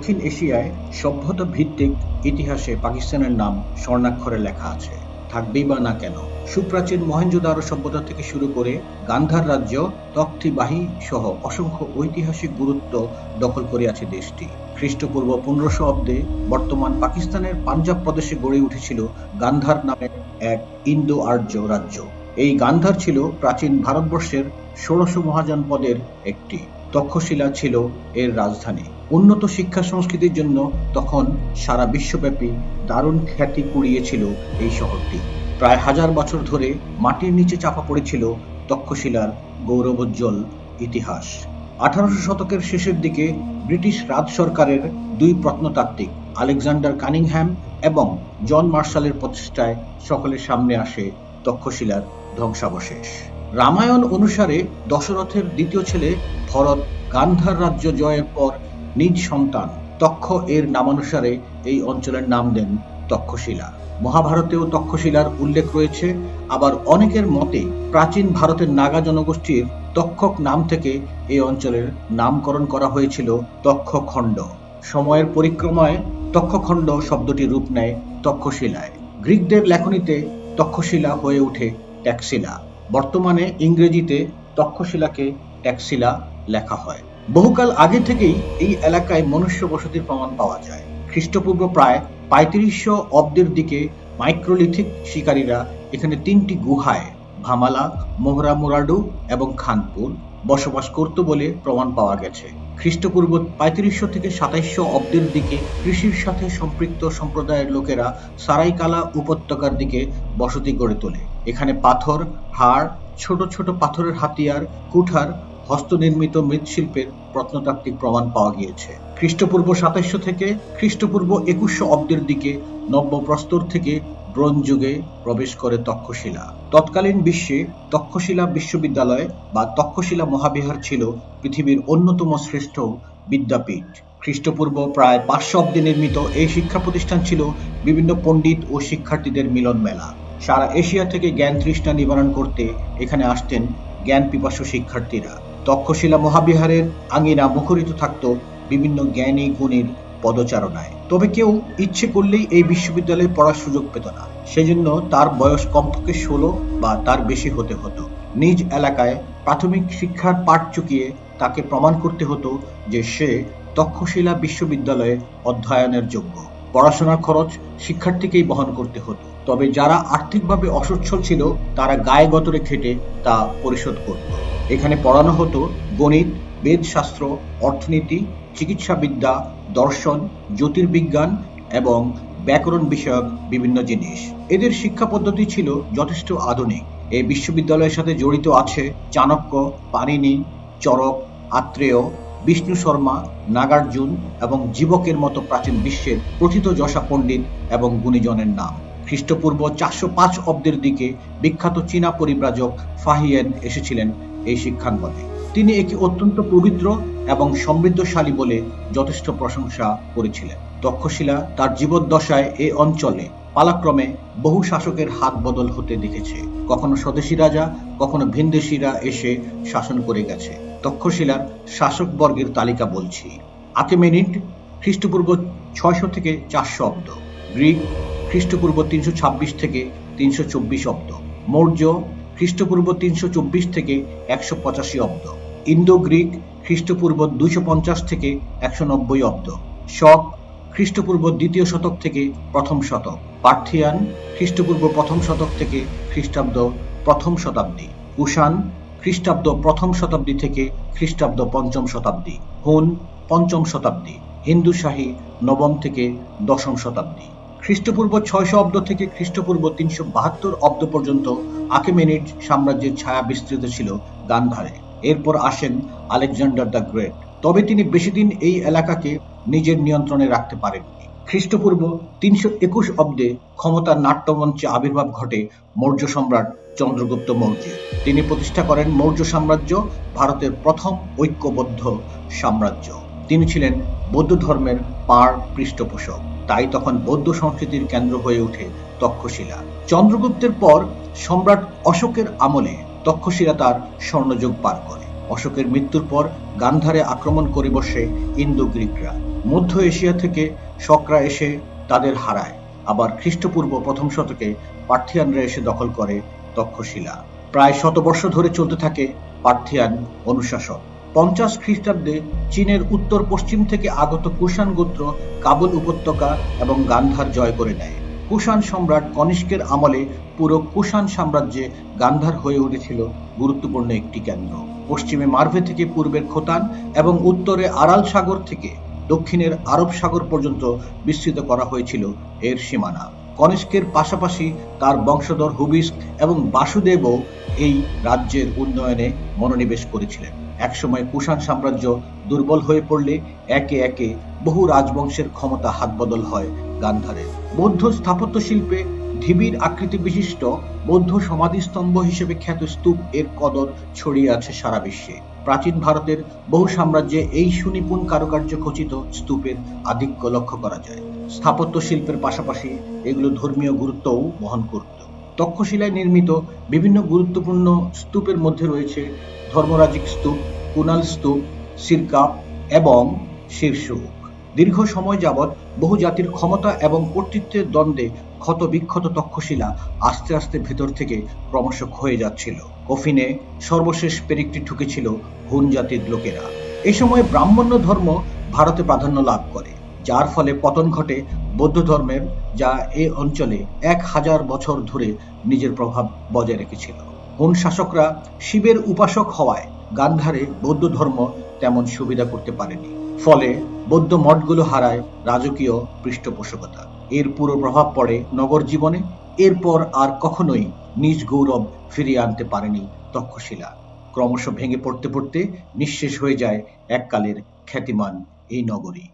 দক্ষিণ এশিয়ায় সভ্যতা ভিত্তিক ইতিহাসে পাকিস্তানের নাম স্বর্ণাক্ষরে লেখা আছে। থাকবেই বা না কেন, সুপ্রাচীন মহেঞ্জোদারো সভ্যতা থেকে শুরু করে গান্ধার রাজ্য তক্তিবাহী সহ অসংখ্য ঐতিহাসিক গুরুত্ব দখল করিয়াছে দেশটি। খ্রিস্টপূর্ব পনেরোশো অব্দে বর্তমান পাকিস্তানের পাঞ্জাব প্রদেশে গড়ে উঠেছিল গান্ধার নামে এক ইন্দো আর্য রাজ্য। এই গান্ধার ছিল প্রাচীন ভারতবর্ষের ষোড়শ মহাজনপদের একটি। তক্ষশিলা ছিল এর রাজধানী। উন্নত শিক্ষা সংস্কৃতির জন্য তখন সারা বিশ্বব্যাপী দারুণ খ্যাতি কুড়িয়েছিল এই শহরটি। প্রায় হাজার বছর ধরে মাটির নিচে চাপা পড়েছিল তক্ষশিলার গৌরবোজ্জ্বল ইতিহাস। আঠারোশো শতকের শেষের দিকে ব্রিটিশ রাজ সরকারের দুই প্রত্নতাত্ত্বিক, আলেকজান্ডার কানিংহ্যাম এবং জন মার্শালের প্রচেষ্টায় সকলের সামনে আসে তক্ষশিলার ধ্বংসাবশেষ। রামায়ণ অনুসারে দশরথের দ্বিতীয় ছেলে ভরত গান্ধার রাজ্য জয়ের পর নিজ সন্তান তক্ষ এর নামানুসারে এই অঞ্চলের নাম দেন তক্ষশিলা। মহাভারতেও তক্ষশিলার উল্লেখ রয়েছে, আবার অনেকের মতে প্রাচীন ভারতের নাগা জনগোষ্ঠীর তক্ষক নাম থেকে এই অঞ্চলের নামকরণ করা হয়েছিল তক্ষখণ্ড। সময়ের পরিক্রমায় তক্ষখণ্ড শব্দটি রূপ নেয় তক্ষশিলায়। গ্রিকদের লেখনীতে তক্ষশিলা হয়ে ওঠে ট্যাক্সিলা। বর্তমানে ইংরেজিতে তক্ষশিলাকে ট্যাক্সিলা লেখা হয়। বহুকাল আগে থেকেই এই এলাকায় মনুষ্য বসতির প্রমাণ পাওয়া যায়। খ্রিস্টপূর্ব প্রায় পঁয়ত্রিশশো অব্দের দিকে মাইক্রোলিথিক শিকারীরা এখানে তিনটি গুহায়, ভামালা, মোহরা মোরাডু এবং খানপুর, বসবাস করত বলে প্রমাণ পাওয়া গেছে। খ্রিস্টপূর্ব পঁয়ত্রিশশো থেকে সাতাইশশো অব্দের দিকে কৃষির সাথে সম্পৃক্ত সম্প্রদায়ের লোকেরা সারাইকালা উপত্যকার দিকে বসতি গড়ে তোলে। এখানে পাথর, হাড়, ছোট ছোট পাথরের হাতিয়ার, কুঠার হস্তনির্মিত মৃৎশিল্পের প্রত্নতাত্ত্বিক প্রমাণ পাওয়া গিয়েছে। খ্রিস্টপূর্ব সাতাইশশো থেকে খ্রিস্টপূর্ব একুশশো অব্দের দিকে নব্যপ্রস্তর থেকে ব্রোঞ্জ যুগে প্রবেশ করে তক্ষশিলা। তৎকালীন বিশ্বে তক্ষশিলা বিশ্ববিদ্যালয় বা তক্ষশিলা মহাবিহার ছিল পৃথিবীর অন্যতম শ্রেষ্ঠ বিদ্যাপীঠ। খ্রিস্টপূর্ব প্রায় পাঁচশো অব্দে নির্মিত এই শিক্ষা প্রতিষ্ঠান ছিল বিভিন্ন পণ্ডিত ও শিক্ষার্থীদের মিলন মেলা। সারা এশিয়া থেকে জ্ঞান তৃষ্ণা নিবারণ করতে এখানে আসতেন জ্ঞান পিপাসু শিক্ষার্থীরা। তক্ষশিলা মহাবিহারের আঙিনা মুখরিত থাকত বিভিন্ন জ্ঞানী গুণীর পদচারণায়। তবে কেউ ইচ্ছে করলেই এই বিশ্ববিদ্যালয়ে পড়ার সুযোগ পেত না। সেজন্য তার বয়স কমপক্ষে ষোলো বা তার বেশি হতে হতো। নিজ এলাকায় প্রাথমিক শিক্ষার পাঠ চুকিয়ে তাকে প্রমাণ করতে হতো যে সে তক্ষশিলা বিশ্ববিদ্যালয়ে অধ্যয়নের যোগ্য। পড়াশোনার খরচ শিক্ষার্থীকেই বহন করতে হতো। তবে যারা আর্থিকভাবে অসচ্ছল ছিল, তারা গায়ে গতরে খেটে তা পরিশোধ করত। এখানে পড়ানো হতো গণিত, বেদশাস্ত্র, অর্থনীতি, চিকিৎসাবিদ্যা, দর্শন, জ্যোতির্বিজ্ঞান এবং ব্যাকরণ বিষয়ক বিভিন্ন জিনিস। এদের শিক্ষা পদ্ধতি ছিল যথেষ্ট আধুনিক। এই বিশ্ববিদ্যালয়ের সাথে জড়িত আছে চাণক্য পানিনি চরক আত্রেয়, বিষ্ণু শর্মা, নাগার্জুন এবং জীবকের মতো প্রাচীন বিশ্বের প্রথিত যশা পণ্ডিত এবং গুণীজনের নাম। খ্রিস্টপূর্ব চারশো পাঁচ অব্দের দিকে বিখ্যাত চীনা পরিব্রাজক ফাহিয়েন এসেছিলেন এই শিক্ষাঙ্গনে। তিনি একে অত্যন্ত পবিত্র এবং সমৃদ্ধশালী বলে যথেষ্ট প্রশংসা করেছিলেন। তক্ষশিলা তার জীবদ্দশায় এ অঞ্চলে পালাক্রমে বহু শাসকের হাত বদল হতে দেখেছে। কখনো স্বদেশী রাজা, কখনো ভিনদেশীরা এসে শাসন করে গেছে। তক্ষশিলার শাসক বর্গের তালিকা বলছি। আকেমেনিড খ্রিস্টপূর্ব ছয়শো থেকে চারশো অব্দ। গ্রিক খ্রিস্টপূর্ব তিনশো ছাব্বিশ থেকে তিনশো চব্বিশ অব্দ। মৌর্য খ্রিস্টপূর্ব তিনশো চব্বিশ থেকে একশো পঁচাশি অব্দ। ইন্দো গ্রিক খ্রিস্টপূর্ব দুইশো পঞ্চাশ থেকে একশো নব্বই অব্দ। শক খ্রিস্টপূর্ব দ্বিতীয় শতক থেকে প্রথম শতক। পার্থিয়ান খ্রিস্টপূর্ব প্রথম শতক থেকে খ্রিস্টাব্দ প্রথম শতাব্দী। কুষাণ খ্রিস্টাব্দ প্রথম শতাব্দী থেকে খ্রিস্টাব্দ পঞ্চম শতাব্দী। হুন পঞ্চম শতাব্দী। হিন্দু শাহী নবম থেকে দশম শতাব্দী। খ্রিস্টপূর্ব ছয়শো অব্দ থেকে খ্রিস্টপূর্ব তিনশো বাহাত্তর অব্দ পর্যন্ত আকেমেনিড সাম্রাজ্যের ছায়া বিস্তৃত ছিল গান্ধারে। এরপর আসেন আলেকজান্ডার দ্য গ্রেট। তবে তিনি বেশি দিন এই এলাকাকে নিজের নিয়ন্ত্রণে রাখতে পারেননি। খ্রিস্টপূর্ব তিনশো একুশ অব্দে ক্ষমতার নাট্যমঞ্চে আবির্ভাব ঘটে মৌর্য সম্রাট চন্দ্রগুপ্ত মৌর্য তিনি প্রতিষ্ঠা করেন মৌর্য সাম্রাজ্য, ভারতের প্রথম ঐক্যবদ্ধ সাম্রাজ্য। তিনি ছিলেন বৌদ্ধ ধর্মের পার পৃষ্ঠপোষক। তাই তখন বৌদ্ধ সংস্কৃতির কেন্দ্র হয়ে ওঠে তক্ষশিলা। চন্দ্রগুপ্তের পর সম্রাট অশোকের আমলে তক্ষশিলা তার স্বর্ণযুগ পার করে। অশোকের মৃত্যুর পর গান্ধারে আক্রমণ করে বসে ইন্দো গ্রিকরা মধ্য এশিয়া থেকে শকরা এসে তাদের হারায়। আবার খ্রিস্টপূর্ব প্রথম শতকে পার্থিয়ানরা এসে দখল করে তক্ষশিলা। প্রায় শতবর্ষ ধরে চলতে থাকে পার্থিয়ান অনুশাসন। পঞ্চাশ খ্রিস্টাব্দে চীনের উত্তর পশ্চিম থেকে আগত কুষাণ গোত্র কাবুল উপত্যকা এবং গান্ধার জয় করে নেয়। কুষাণ সম্রাট কনিষ্কের আমলে পুরো কুষাণ সাম্রাজ্যে গান্ধার হয়ে উঠেছিল গুরুত্বপূর্ণ একটি কেন্দ্র। পশ্চিমে মার্ভে থেকে পূর্বের খোতান এবং উত্তরে আরাল সাগর থেকে দক্ষিণের আরব সাগর পর্যন্ত বিস্তৃত করা হয়েছিল এর সীমানা। কনিষ্কের পাশাপাশি তার বংশধর হুবিস্ক এবং বাসুদেবও এই রাজ্যের উন্নয়নে মনোনিবেশ করেছিলেন। একসময় কুষাণ সাম্রাজ্য দুর্বল হয়ে পড়লে একে একে বহু রাজবংশের ক্ষমতা হাতবদল হয় গান্ধারের। বৌদ্ধ স্থাপত্য শিল্পে ঢিবির আকৃতি বিশিষ্ট বৌদ্ধ সমাধিস্তম্ভ হিসেবে খ্যাত স্তূপ এর কদর ছড়িয়ে আছে সারা বিশ্বে। প্রাচীন ভারতের বহু সাম্রাজ্যে এই সুনিপুণ কারুকার্য খচিত স্তূপের আধিক্য লক্ষ্য করা যায়। স্থাপত্য শিল্পের পাশাপাশি এগুলো ধর্মীয় গুরুত্বও বহন করত। তক্ষশিলায় নির্মিত বিভিন্ন গুরুত্বপূর্ণ স্তূপের মধ্যে রয়েছে ধর্মরাজিক স্তূপ কুনাল স্তূপ, সিরকাপ এবং শীর্ষুক দীর্ঘ সময় যাবৎ বহু জাতির ক্ষমতা এবং কর্তৃত্বের দ্বন্দ্বে ক্ষত বিক্ষত তক্ষশিলা আস্তে আস্তে ভেতর থেকে ক্রমশ ক্ষয়ে যাচ্ছিল। কফিনে সর্বশেষ পেরেকটি ঠুকেছিল হুন জাতির লোকেরা। এই সময় ব্রাহ্মণ্য ধর্ম ভারতে প্রাধান্য লাভ করে, যার ফলে পতন ঘটে বৌদ্ধ ধর্মের যা এ অঞ্চলে এক হাজার বছর ধরে নিজের প্রভাব বজায় রেখেছিল। হুন শাসকরা শিবের উপাসক হওয়ায় গান্ধারে বৌদ্ধ ধর্ম তেমন সুবিধা করতে পারেনি। ফলে বৌদ্ধ মঠগুলো হারায় রাজকীয় পৃষ্ঠপোষকতা। এর পুরো প্রভাব পড়ে নগর জীবনে। এরপর আর কখনোই নিজ গৌরব ফিরিয়ে আনতে পারেনি তক্ষশিলা। ক্রমশ ভেঙে পড়তে পড়তে নিঃশেষ হয়ে যায় এককালের খ্যাতিমান এই নগরী।